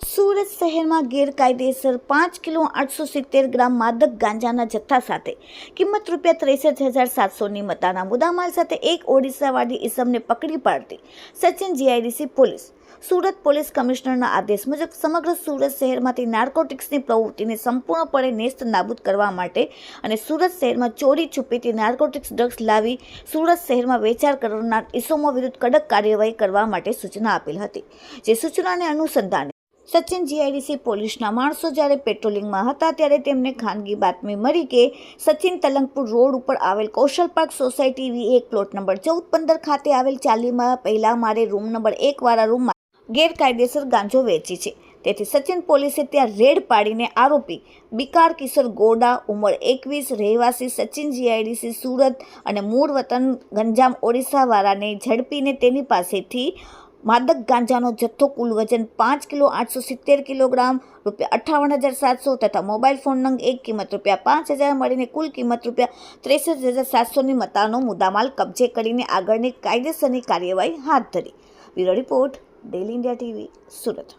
સુરત શહેરમાં ગેરકાયદેસર પાંચ કિલો આઠસો સિત્તેર ગ્રામ માદક ગાંજાના જથ્થા સાથે કિંમત રૂપિયા ત્રેસઠ હજાર સાતસોની મતાના મુદ્દામાલ સાથે એક ઓડિશાવાદી ઇસમને પકડી પાડતી Sachin GIDC police Surat police કમિશનરના આદેશ મુજબ સમગ્ર સુરત શહેરમાંથી નાર્કોટિક્સની પ્રવૃત્તિને સંપૂર્ણપણે નેસ્ત નાબૂદ કરવા માટે અને સુરત શહેરમાં ચોરી છુપીથી નાર્કોટિક્સ ડ્રગ્સ લાવી સુરત શહેરમાં વેચાણ કરનાર ઇસોમો વિરુદ્ધ કડક કાર્યવાહી કરવા માટે સૂચના આપેલ હતી. જે સૂચનાને અનુસંધાને સચિન જીઆઈડીસી પોલીસના માણસો જ્યારે પેટ્રોલિંગમાં હતા ત્યારે તેમને ખાનગી બાતમી મળી કે સચિન તલંગપુર રોડ ઉપર આવેલ કૌશલ પાર્ક સોસાયટી વી એક પ્લોટ નંબર ચૌદ પંદર ખાતે આવેલ ચાલીમાં પહેલા મારે રૂમ નંબર એકવાળા રૂમમાં ગેરકાયદેસર ગાંજો વેચી છે. તેથી સચિન પોલીસે ત્યાં રેડ પાડીને આરોપી બિકાર કિશોર ગોડા, ઉંમર એકવીસ, રહેવાસી સચિન જીઆઈડીસી, સુરત અને મૂળ વતન ગંજામ ઓડિશાવાળાને ઝડપીને તેની પાસેથી માદક ગાંજાનો જથ્થો કુલ વજન પાંચ કિલો આઠસો સિત્તેર કિલોગ્રામ, રૂપિયા અઠ્ઠાવન હજાર સાતસો તથા મોબાઈલ ફોન નંગ એક કિંમત રૂપિયા પાંચ હજાર મળીને કુલ કિંમત રૂપિયા ત્રેસઠ હજાર સાતસોની મતાનો મુદ્દામાલ કબજે કરીને આગળની કાયદેસરની કાર્યવાહી હાથ ધરી. Bureau report. Daily India TV Surat